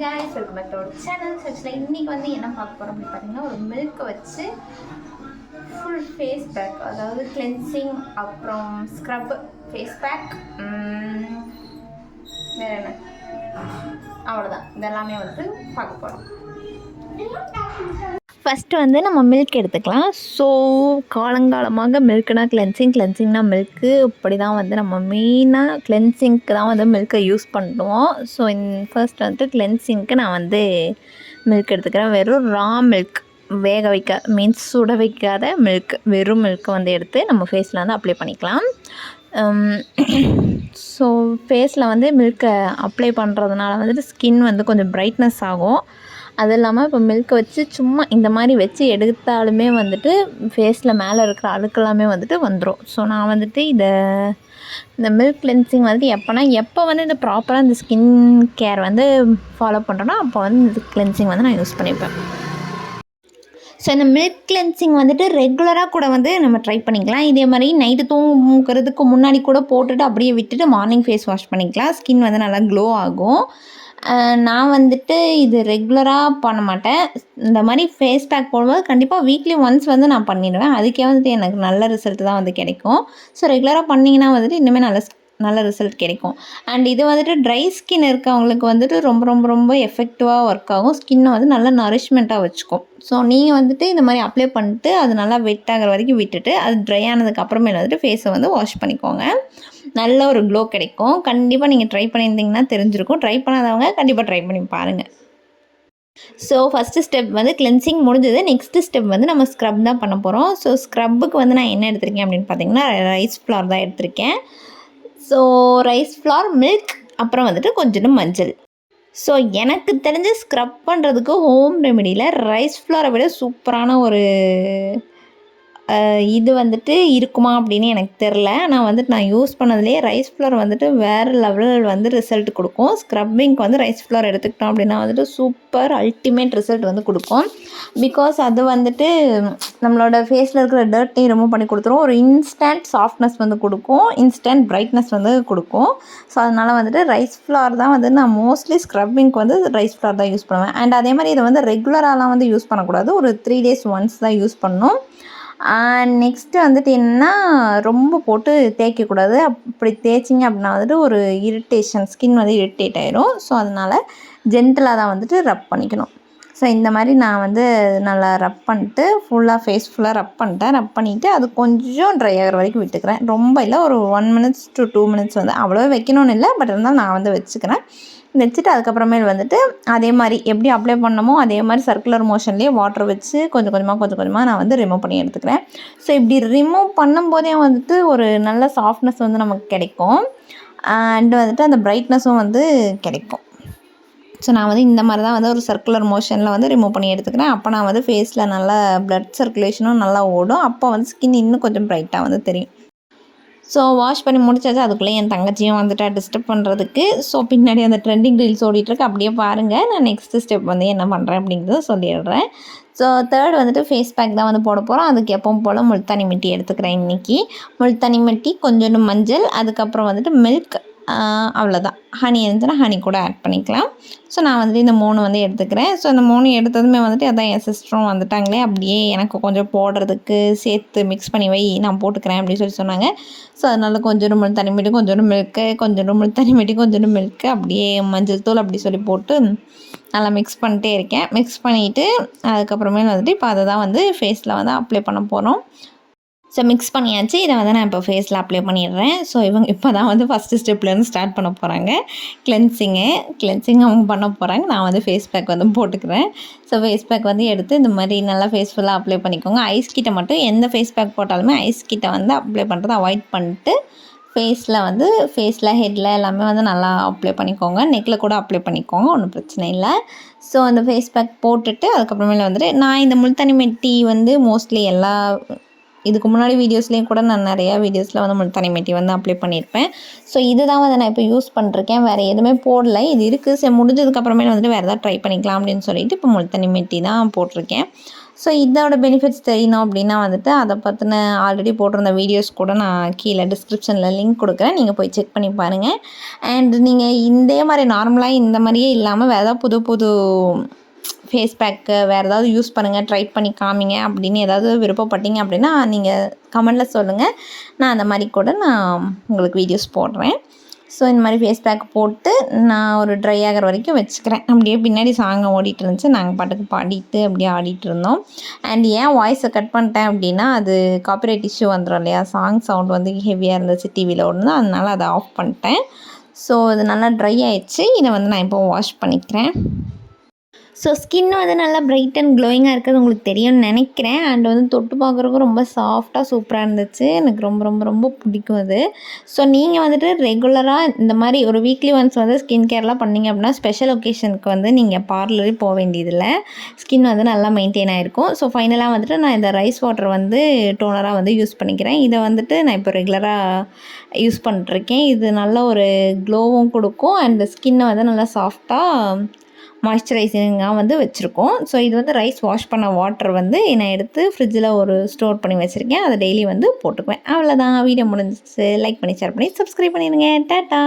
guys welcome back to our channel சர்ச்சில் இன்றைக்கி வந்து என்ன பார்க்க போகிறோம் அப்படின்னு பார்த்தீங்கன்னா ஒரு மில்க்கை வச்சு ஃபுல் ஃபேஸ் பேக் அதாவது கிளென்சிங் அப்புறம் ஸ்க்ரப் ஃபேஸ் பேக் வேறு என்ன? அவ்வளோதான் இதெல்லாமே வந்து பார்க்க போகிறோம் ஃபஸ்ட்டு வந்து நம்ம மில்க் எடுத்துக்கலாம். ஸோ காலங்காலமாக மில்க்னா கிளென்சிங் கிளென்சிங்னா மில்க்கு இப்படி தான் வந்து நம்ம மெயினாக கிளென்சிங்க்கு தான் வந்து மில்க்கை யூஸ் பண்ணுவோம் ஸோ இன் ஃபர்ஸ்ட் வந்து கிளென்சிங்க்கு நான் வந்து மில்க் எடுத்துக்கிறேன். வெறும் ரா மில்க் வேக வைக்க மீன்ஸ் சுட வைக்காத மில்க் வெறும் மில்க்கை வந்து எடுத்து நம்ம ஃபேஸில் வந்து அப்ளை பண்ணிக்கலாம். Um, ஸோ ஃபேஸில் வந்து மில்க்கை அப்ளை பண்ணுறதுனால வந்துட்டு ஸ்கின் வந்து கொஞ்சம் பிரைட்னஸ் ஆகும். அது இல்லாமல் இப்போ மில்க்கை வச்சு சும்மா இந்த மாதிரி வச்சு எடுத்தாலுமே வந்துட்டு ஃபேஸில் மேலே இருக்கிற அழுக்கெல்லாமே வந்துட்டு வந்துடும் ஸோ நான் வந்துட்டு இதை இந்த மில்க் கிளென்சிங் வந்துட்டு எப்போனா எப்போ வந்து இந்த ப்ராப்பராக இந்த ஸ்கின் கேர் வந்து ஃபாலோ பண்ணுறேன்னா அப்போ வந்து இந்த கிளென்சிங் வந்து நான் யூஸ் பண்ணிப்பேன். ஸோ இந்த மில்க் கிளென்சிங் வந்துட்டு ரெகுலராக கூட வந்து நம்ம ட்ரை பண்ணிக்கலாம். இதே மாதிரி நைட்டு தூங்குறதுக்கு முன்னாடி கூட போட்டுட்டு அப்படியே விட்டுட்டு மார்னிங் ஃபேஸ் வாஷ் பண்ணிக்கலாம். ஸ்கின் வந்து நல்லா க்ளோ ஆகும். நான் வந்துட்டு இது ரெகுலராக பண்ண மாட்டேன். இந்த மாதிரி ஃபேஸ் பேக் போடும்போது கண்டிப்பாக வீக்லி ஒன்ஸ் வந்து நான் பண்ணிடுவேன். அதுக்கே வந்துட்டு எனக்கு நல்ல ரிசல்ட் தான் வந்து கிடைக்கும். ஸோ ரெகுலராக பண்ணிங்கன்னா வந்துட்டு இன்னுமே நல்ல நல்ல ரிசல்ட் கிடைக்கும். அண்ட் இது வந்துட்டு ட்ரை ஸ்கின் இருக்கவங்களுக்கு வந்துட்டு ரொம்ப ரொம்ப ரொம்ப எஃபெக்டிவாக ஒர்க் ஆகும். ஸ்கின்னை வந்து நல்லா நரிஷ்மெண்ட்டாக வச்சுக்கும். ஸோ நீங்கள் வந்துட்டு இந்த மாதிரி அப்ளை பண்ணிட்டு அது நல்லா வெட் ஆகிற வரைக்கும் விட்டுட்டு அது ட்ரை ஆனதுக்கு அப்புறமேல வந்துட்டு ஃபேஸை வந்து வாஷ் பண்ணிக்கோங்க. நல்ல ஒரு க்ளோ கிடைக்கும். கண்டிப்பாக நீங்கள் ட்ரை பண்ணியிருந்தீங்கன்னா தெரிஞ்சிருக்கும். ட்ரை பண்ணாதவங்க கண்டிப்பாக ட்ரை பண்ணி பாருங்கள் ஸோ ஃபஸ்ட்டு ஸ்டெப் வந்து கிளென்சிங் முடிஞ்சது. நெக்ஸ்ட்டு ஸ்டெப் வந்து நம்ம ஸ்க்ரப் தான் பண்ண போகிறோம் ஸோ ஸ்க்ரப்புக்கு வந்து நான் என்ன எடுத்திருக்கேன் அப்படின்னு பார்த்தீங்கன்னா ரைஸ் ஃப்ளார் தான் எடுத்திருக்கேன். ஸோ ரைஸ் ஃப்ளார் மில்க் அப்புறம் வந்துட்டு கொஞ்சோண்டு மஞ்சள். ஸோ எனக்கு தெரிஞ்சு ஸ்க்ரப் பண்ணுறதுக்கு ஹோம் ரெமெடியில் ரைஸ் ஃப்ளாரை விட சூப்பரான ஒரு இது வந்துட்டு இருக்குமா அப்படின்னு எனக்கு தெரில நான் வந்துட்டு நான் யூஸ் பண்ணதுலேயே ரைஸ் ஃப்ளோர் வந்துட்டு வேறு லெவல் வந்து ரிசல்ட் கொடுக்கும். ஸ்க்ரப்பிங்க்கு வந்து ரைஸ் ஃப்ளோர் எடுத்துக்கிட்டோம் அப்படின்னா வந்துட்டு சூப்பர் அல்டிமேட் ரிசல்ட் வந்து கொடுக்கும். பிகாஸ் அது வந்துட்டு நம்மளோட ஃபேஸில் இருக்கிற டர்ட்டையும் ரிமூவ் பண்ணி கொடுத்துரும். ஒரு இன்ஸ்டன்ட் சாஃப்ட்னஸ் வந்து கொடுக்கும். இன்ஸ்டன்ட் பிரைட்னஸ் வந்து கொடுக்கும். ஸோ அதனால் வந்துட்டு ரைஸ் ஃப்ளவர் தான் வந்து நான் மோஸ்ட்லி ஸ்க்ரப்பிங்க்கு வந்து ரைஸ் ஃப்ளவர் தான் யூஸ் பண்ணுவேன். அண்ட் அதே மாதிரி இதை வந்து ரெகுலராலாம் வந்து யூஸ் பண்ணக்கூடாது. ஒரு த்ரீ டேஸ் ஒன்ஸ் தான் யூஸ் பண்ணணும் நெக்ஸ்ட்டு வந்துட்டு என்னன்னா ரொம்ப போட்டு தேய்க்கக்கூடாது. அப்படி தேய்ச்சிங்க அப்படின்னா வந்துட்டு ஒரு இரிட்டேஷன் ஸ்கின் வந்து இரிட்டேட் ஆயிரும். ஸோ அதனால் ஜென்டலாக தான் வந்துட்டு ரப் பண்ணிக்கணும். ஸோ இந்த மாதிரி நான் வந்து நல்லா ரப் பண்ணிட்டு ஃபுல்லாக ஃபேஸ் ஃபுல்லாக ரப் பண்ணிட்டேன். ரப் பண்ணிவிட்டு அது கொஞ்சம் ட்ரை ஆகிற வரைக்கும் விட்டுக்கிறேன். ரொம்ப இல்லை ஒரு one minutes to two minutes வந்து அவ்வளோ வைக்கணும்னு இல்லை. பட் இருந்தாலும் நான் வந்து வச்சுக்கிறேன். வச்சுட்டு அதுக்கப்புறமேல் வந்துட்டு அதே மாதிரி எப்படி அப்ளை பண்ணமோ அதே மாதிரி சர்க்குலர் மோஷன்லேயே வாட்டர் வச்சு கொஞ்சம் கொஞ்சமாக கொஞ்சம் கொஞ்சமாக நான் வந்து ரிமூவ் பண்ணி எடுத்துக்கிறேன். ஸோ இப்படி ரிமூவ் பண்ணும்போதே வந்துட்டு ஒரு நல்ல சாஃப்ட்னஸ் வந்து நமக்கு கிடைக்கும். அண்டு வந்துட்டு அந்த பிரைட்னஸும் வந்து கிடைக்கும். ஸோ நான் வந்து இந்த மாதிரி தான் வந்து ஒரு சர்க்குலர் மோஷனில் வந்து ரிமூவ் பண்ணி எடுத்துக்கிறேன். அப்போ நான் வந்து ஃபேஸில் நல்லா ப்ளட் சர்க்குலேஷனும் நல்லா ஓடும். அப்போ வந்து ஸ்கின் இன்னும் கொஞ்சம் ப்ரைட்டாக வந்து தெரியும். ஸோ வாஷ் பண்ணி முடிச்சாச்சு. அதுக்குள்ளே என் தங்கச்சியும் வந்துட்டா டிஸ்டர்ப் பண்ணுறதுக்கு ஸோ பின்னாடி அந்த ட்ரெண்டிங் ரீல்ஸ் ஓடிட்டுருக்கு. அப்படியே பாருங்கள் நான் நெக்ஸ்ட்டு ஸ்டெப் வந்து என்ன பண்ணுறேன் அப்படிங்கிறத சொல்லிடுறேன். ஸோ தேர்ட் வந்துட்டு ஃபேஸ் பேக் தான் வந்து போட போகிறோம் அதுக்கு எப்பவும் போல் முல்தானி மெட்டி எடுத்துக்கிறேன் இன்றைக்கி முல்தானி மெட்டி கொஞ்சோண்டு மஞ்சள் அதுக்கப்புறம் வந்துட்டு மில்க் அவ்வளோதான் ஹனி இருந்துச்சுன்னா ஹனி கூட ஆட் பண்ணிக்கலாம். ஸோ நான் வந்துட்டு இந்த மூணு வந்து எடுத்துக்கிறேன். ஸோ இந்த மூணு எடுத்ததுமே வந்துட்டு அதான் என் சிஸ்டரும் வந்துட்டாங்களே. அப்படியே எனக்கு கொஞ்சம் போடுறதுக்கு சேர்த்து மிக்ஸ் பண்ணி வை நான் போட்டுக்கிறேன் அப்படின்னு சொல்லி சொன்னாங்க. ஸோ அதனால கொஞ்சம் முள் தனிமேட்டு கொஞ்சோண்டு மில்க்கு கொஞ்சோண்டு முள் தனிமேட்டு கொஞ்சோண்டு மில்க்கு அப்படியே மஞ்சள் தூள் அப்படி சொல்லி போட்டு நல்லா மிக்ஸ் பண்ணிட்டே இருக்கேன். மிக்ஸ் பண்ணிவிட்டு அதுக்கப்புறமே வந்துட்டு இப்போ அதை தான் வந்து ஃபேஸில் வந்து அப்ளை பண்ண போகிறோம் ஸோ மிக்ஸ் பண்ணியாச்சு. இதை வந்து நான் இப்போ ஃபேஸில் அப்ளை பண்ணிடுறேன். ஸோ இவங்க இப்போ தான் வந்து ஃபஸ்ட்டு ஸ்டெப்லேருந்து ஸ்டார்ட் பண்ண போகிறாங்க கிளென்சிங்கு கிளென்சிங் அவங்க பண்ண போகிறாங்க நான் வந்து ஃபேஸ் பேக் வந்து போட்டுக்கிறேன். ஸோ ஃபேஸ் பேக் வந்து எடுத்து இந்த மாதிரி நல்லா ஃபேஸ் ஃபுல்லாக அப்ளை பண்ணிக்கோங்க. ஐஸ் கிட்ட மட்டும் எந்த ஃபேஸ் பேக் போட்டாலுமே ஐஸ் கிட்ட வந்து அப்ளை பண்ணுறதை அவாய்ட் பண்ணிட்டு ஃபேஸில் வந்து ஃபேஸில் ஹெட்டில் எல்லாமே வந்து நல்லா அப்ளை பண்ணிக்கோங்க. நெக்கில் கூட அப்ளை பண்ணிக்கோங்க. ஒன்றும் பிரச்சனை இல்லை. ஸோ அந்த ஃபேஸ் பேக் போட்டுட்டு அதுக்கப்புறமேல வந்துட்டு நான் இந்த முல்தானி மெட்டி வந்து மோஸ்ட்லி எல்லா இதுக்கு முன்னாடி வீடியோஸ்லேயும் கூட நான் நிறையா வீடியோஸில் வந்து முல்தானி தனிமேட்டி வந்து அப்ளை பண்ணியிருப்பேன். ஸோ இது தான் வந்து நான் இப்போ யூஸ் பண்ணிருக்கேன். வேறு எதுவுமே போடல. இது இருக்குது சரி முடிஞ்சதுக்கப்புறமே வந்துட்டு வேறு எதாவது ட்ரை பண்ணிக்கலாம் அப்படின்னு சொல்லிட்டு இப்போ முழுத்தனிமேட்டி தான் போட்டிருக்கேன். ஸோ இதோட பெனிஃபிட்ஸ் தெரியணும் அப்படின்னா வந்துட்டு அதை பற்றின ஆல்ரெடி போட்டிருந்த வீடியோஸ் கூட நான் கீழே டிஸ்கிரிப்ஷனில் லிங்க் கொடுக்குறேன். நீங்கள் போய் செக் பண்ணி பாருங்கள் அண்ட் நீங்கள் இதே மாதிரி நார்மலாக இந்த மாதிரியே இல்லாமல் வேறு புது புது ஃபேஸ் பேக்கு வேறு ஏதாவது யூஸ் பண்ணுங்கள் ட்ரை பண்ணி காமிங்க அப்படின்னு ஏதாவது விருப்பப்பட்டீங்க அப்படின்னா நீங்கள் கமெண்டில் சொல்லுங்கள் நான் அந்த மாதிரி கூட நான் உங்களுக்கு வீடியோஸ் போடுறேன். ஸோ இந்த மாதிரி ஃபேஸ் பேக் போட்டு நான் ஒரு ட்ரை ஆகிற வரைக்கும் வச்சுக்கிறேன். அப்படியே பின்னாடி சாங் ஓடிட்டு இருந்துச்சு. நாங்கள் பாட்டுக்கு பாடிட்டு அப்படியே ஆடிட்டு இருந்தோம். அண்ட் ஏன் வாய்ஸை கட் பண்ணிட்டேன் அப்படின்னா அது காப்பிரைட் இஷ்யூ வந்துடும் இல்லையா? சாங் சவுண்ட் வந்து ஹெவியாக இருந்துச்சு டிவியில் ஓடுனது. அதனால அதை ஆஃப் பண்ணிட்டேன். ஸோ இது நல்லா ட்ரை ஆயிடுச்சு. இதை வந்து நான் இப்போ வாஷ் பண்ணிக்கிறேன். ஸோ ஸ்கின்னும் வந்து நல்லா பிரைட் அண்ட் க்ளோயிங்காக இருக்கிறது உங்களுக்கு தெரியும்னு நினைக்கிறேன். அண்ட் வந்து தொட்டு பார்க்குறதுக்கும் ரொம்ப சாஃப்டாக சூப்பராக இருந்துச்சு. எனக்கு ரொம்ப ரொம்ப ரொம்ப பிடிக்கும் அது. ஸோ நீங்கள் வந்துட்டு ரெகுலராக இந்த மாதிரி ஒரு வீக்லி ஒன்ஸ் வந்து ஸ்கின் கேர்லாம் பண்ணிங்க அப்படின்னா ஸ்பெஷல் ஒகேஷனுக்கு வந்து நீங்கள் பார்லரே போக வேண்டியதில்லை. ஸ்கின் வந்து நல்லா மெயின்டைன் ஆகிருக்கும் ஸோ ஃபைனலாக வந்துட்டு நான் இந்த ரைஸ் வாட்டர் வந்து டோனராக வந்து யூஸ் பண்ணிக்கிறேன். இதை வந்துட்டு நான் இப்போ ரெகுலராக யூஸ் பண்ணிட்டுருக்கேன் இது நல்ல ஒரு க்ளோவும் கொடுக்கும். அண்ட் ஸ்கின்னை வந்து நல்லா சாஃப்டாக மாய்ஸ்சரைசிங்காக வந்து வச்சுருக்கோம். ஸோ இது வந்து ரைஸ் வாஷ் பண்ண வாட்டர் வந்து நான் எடுத்து ஃப்ரிட்ஜில் ஒரு ஸ்டோர் பண்ணி வச்சுருக்கேன். அதை டெய்லி வந்து போட்டுக்குவேன். அவ்வளோதான் வீடியோ முடிஞ்சிச்சு. லைக் பண்ணி ஷேர் பண்ணி சப்ஸ்கிரைப் பண்ணிடுங்க. டாட்டா!